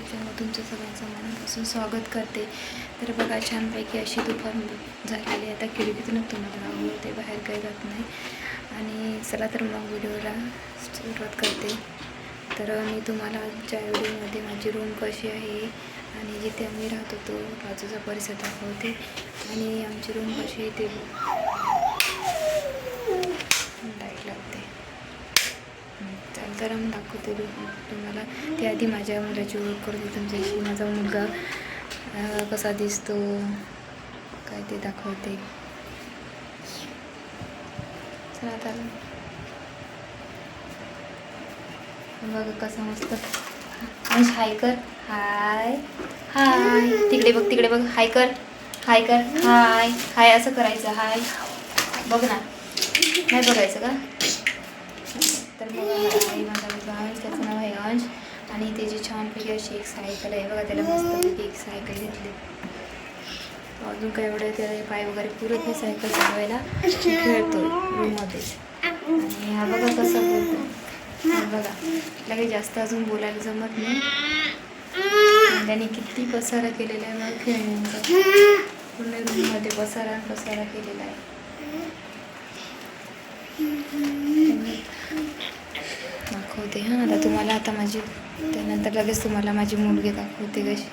YouTube channel तुमचं सगळ्यांचं मनापासून स्वागत करते. तर बघा छानपैकी अशी दुपार झालेली आहे. आता खिडकीतूनच तुम्हाला आवडते बाहेर काही जात नाही. आणि चला तर मग व्हिडिओला सुरुवात करते. तर मी तुम्हाला आजच्या व्हिडिओमध्ये माझी रूम कशी आहे आणि जिथे आम्ही राहत होतो बाजूचा परिसर दाखवते. आणि आमची रूम कशी आहे ते तर मग दाखवते तुम्हाला ते आधी माझ्या मुलाची ओळख करून तुमच्याशी माझा मुलगा कसा दिसतो काय ते दाखवते चला आता बघ कसा मस्त. अंश हाय कर. हाय. हाय. तिकडे बघ तिकडे बघ. हाय कर. हाय कर. हाय. हाय असं करायचं. हाय. बघ ना. नाही बघायचं का? तर हा आहे माझा अंश त्याचं नाव आहे अंश आणि त्याची छानपैकी अशी एक सायकल आहे. बघा त्याला मस्तपैकी एक सायकल घेतली. अजून काय एवढं त्याला पाय वगैरे पुरत नाही सायकल चालवायला. खेळतो रूममध्येच आणि हा बघा कसा बोलतो बघा त्याला काही जास्त अजून बोलायला जमत नाही. आणि त्याने किती पसारा केलेला आहे मग खेळण्यांचा. पूर्ण रूममध्ये पसारा आणि पसारा केलेला आहे. दाखवते हां. आता तुम्हाला आता माझी त्यानंतर लगेच तुम्हाला माझी मुलगी दाखवते कशी.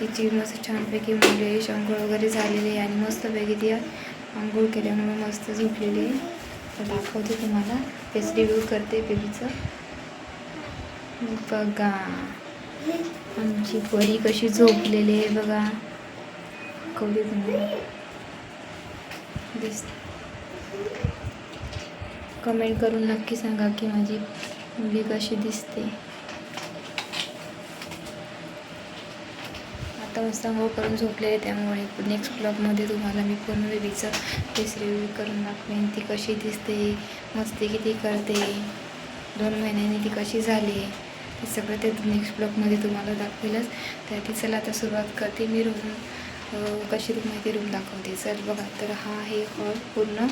तिची मस्त छानपैकी मुलगी आहे अंघोळ वगैरे झालेली आहे आणि मस्तपैकी ती आंघोळ केल्यामुळे मस्त झोपलेली आहे. तर दाखवते तुम्हाला तेच रिव्ह्यू करते बेबीचं बघा आमची परी कशी झोपलेली आहे बघा. दाखवते तुम्हाला दिसते. कमेंट करून नक्की सांगा की माझी मुलगी कशी दिसते. आता मस्त अंघोळ करून झोपले आहे त्यामुळे नेक्स्ट ब्लॉगमध्ये तुम्हाला मी पूर्ण बेबीचं फेस रिव्ह्यू करून दाखवेन ती कशी दिसते मस्ती किती करते दोन महिन्यांनी ती कशी झाली ते सगळं ते नेक्स्ट ब्लॉगमध्ये तुम्हाला दाखवेलच. त्याआधी चला आता सुरुवात करते मी रूम कशी रूम आहे ती रूम दाखवते. चल बघा तर हा आहे हॉल पूर्ण.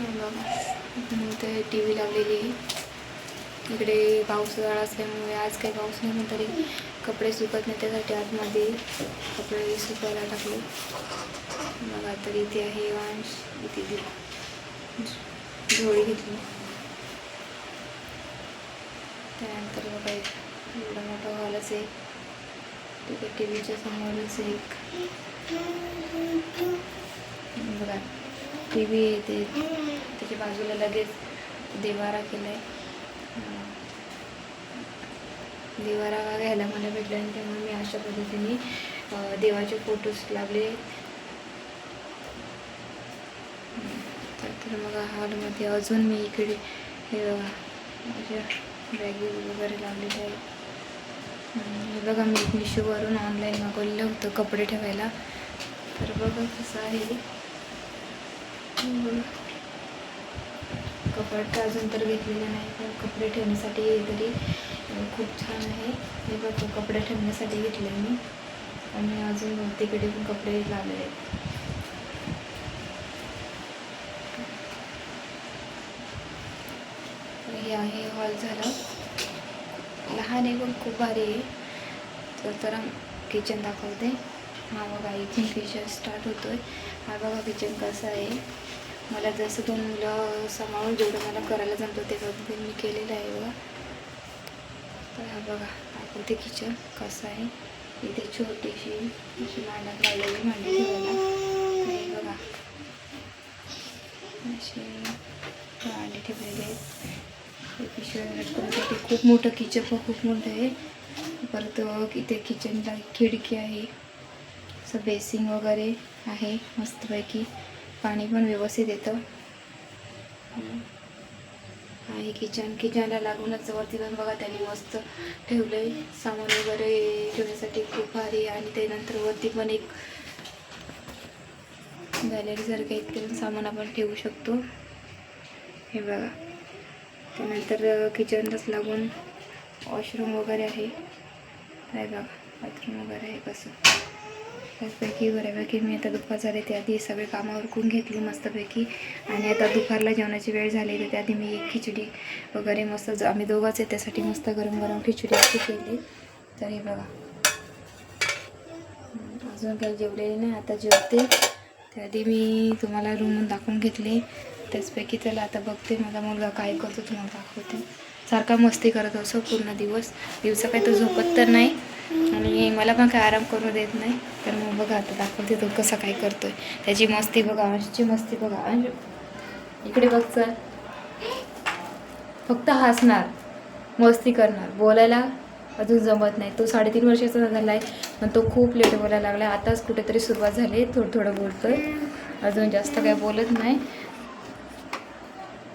मग ते टी व्ही लावलेली. इकडे पाऊस असल्यामुळे आज काही पाऊस नाही पण तरी कपडे सुकत नाही त्यासाठी आतमध्ये कपडे सुकवायला टाकले. बघा तर इथे आहे वांश. इथे झोळी घेतली. त्यानंतर बघा एक एवढा मोठा हॉलच आहे तिथे टी व्हीच्या समोरच एक. बघा. टी व्ही आहे ते त्याच्या बाजूला लगेच देवारा केला आहे देवारा घ्यायला मला भेटला आणि त्यामुळे मी अशा पद्धतीने देवाचे फोटोज लावले. तर तर मग हॉलमध्ये अजून मी इकडे हे माझ्या बॅगी वगैरे लावलेले आहे हे बघा मी मिशोवरून ऑनलाईन मागवलेलं होतं कपडे ठेवायला. तर बघा कसं आहे. कपाट तर अजून तर घेतलेलं नाही पण कपडे ठेवण्यासाठी तरी खूप छान आहे. हे बघ कपडे ठेवण्यासाठी घेतले मी. आणि अजून तिकडे पण कपडे लावलेले आहेत. हे आहे हॉल झालं. लहान आहे पण खूप भारी आहे. तर तर किचन दाखवते. हा बघा इथून किचन स्टार्ट होतोय. हा बघा किचन कसं आहे. मला जसं दोन मुलं सांभाळून जेवढं मला करायला जमतं ते बघून मी केलेलं आहे बघा. तर हा बघा दाखवते किचन कसं आहे. इथे छोटीशी अशी मांडत लावलेली मांडी ठेवायला. हे बघा. अशी मांडी ठेवलेली आहेत. पिशवी लटकवण्यासाठी खूप मोठं किचन पण खूप मोठं आहे. परत इथे किचनला खिडकी आहे. असं बेसिंग वगैरे आहे मस्तपैकी. पाणी पण व्यवस्थित येतं. आहे किचन. किचनला लागूनच वरती पण बघा त्यांनी मस्त ठेवलं आहे सामान वगैरे ठेवण्यासाठी खूप भारी आणि त्यानंतर वरती पण एक गॅलरीसारखं इतके पण सामान आपण ठेवू शकतो. हे बघा. त्यानंतर किचनलाच लागून वॉशरूम वगैरे आहे. काय बघा. बाथरूम वगैरे आहे कसं. त्याचपैकी बऱ्यापैकी मी आता दुपार झाले त्याआधी सगळे कामं उरकून घेतली मस्तपैकी. आणि आता दुपारला जेवणाची वेळ झाली तर त्याआधी मी एक खिचडी वगैरे मस्त आम्ही दोघंच आहे त्यासाठी मस्त गरम गरम खिचडी अशी केली. तर हे बघा. अजून काही जेवलेले नाही आता जेवते. त्याआधी मी तुम्हाला रूम दाखवून घेतली. त्याचपैकी त्याला आता बघते माझा मुलगा काय करतो तुम्हाला दाखवते. सारखा मस्ती करत असो पूर्ण दिवस. दिवसा काही तो झोपत तर नाही. आणि मला पण काय आराम करू देत नाही. तर मग बघा आता दाखवते तो कसा काय करतोय. त्याची मस्ती बघा अंशची मस्ती बघा. अंश इकडे बघ चल. फक्त हसणार मस्ती करणार. बोलायला अजून जमत नाही. तो साडेतीन वर्षाचा झाला आहे पण तो खूप लेट बोलायला लागला आताच कुठेतरी सुरुवात झाली थोडं थोडं बोलतोय. अजून जास्त काही बोलत नाही.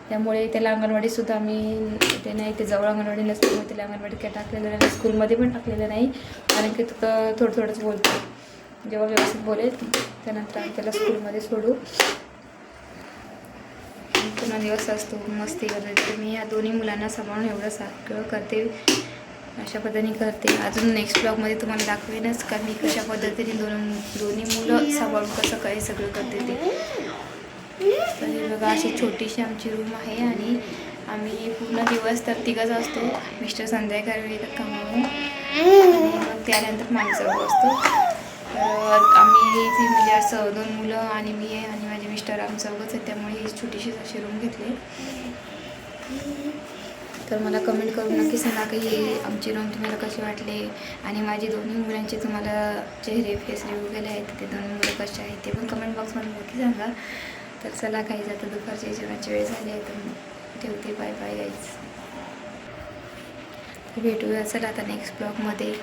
त्यामुळे त्याला अंगणवाडीसुद्धा आम्ही ते नाही ते जवळ अंगणवाडी नसल्यामुळे त्याला अंगणवाडी काय टाकलेलं नाही स्कूलमध्ये पण टाकलेलं नाही. कारण की तो थोडं थोडंच बोलतो. जेव्हा व्यवस्थित बोलेल त्यानंतर आम्ही त्याला स्कूलमध्ये सोडू. पूर्ण दिवस असतो मस्ती करते. तर मी या दोन्ही मुलांना सांभाळून एवढं सगळं करते. अशा पद्धतीने करते. अजून नेक्स्ट ब्लॉगमध्ये तुम्हाला दाखवेनच का मी कशा पद्धतीने दोन दोन्ही मुलं सांभाळून कसं काही सगळं करते ते. तर हे बघा अशी छोटीशी आमची रूम आहे आणि आम्ही पूर्ण दिवस तर तिघंच असतो. मिस्टर संध्याकाळी येतात कमावून. आणि मग त्यानंतर माणसं असतो. तर आम्ही इथे म्हणजे असं दोन मुलं आणि मी आहे आणि माझे मिस्टर आम्ही चौघंच आहेत त्यामुळे ही छोटीशी अशी रूम घेतली. तर मला कमेंट करून नक्की सांगा की आमची रूम तुम्हाला कशी वाटली? आणि माझी दोन्ही मुलांचे तुम्हाला चेहरे फेस रिव्ह्यू गेले आहेत ते दोन्ही मुलं कसे आहेत ते पण कमेंट बॉक्समध्ये नक्की सांगा. तर चला काही जातं दुपारच्या जेवणाची वेळ झाली आहे तर ठेवते. बाय बाय यायच भेटूया चला आता नेक्स्ट ब्लॉगमध्ये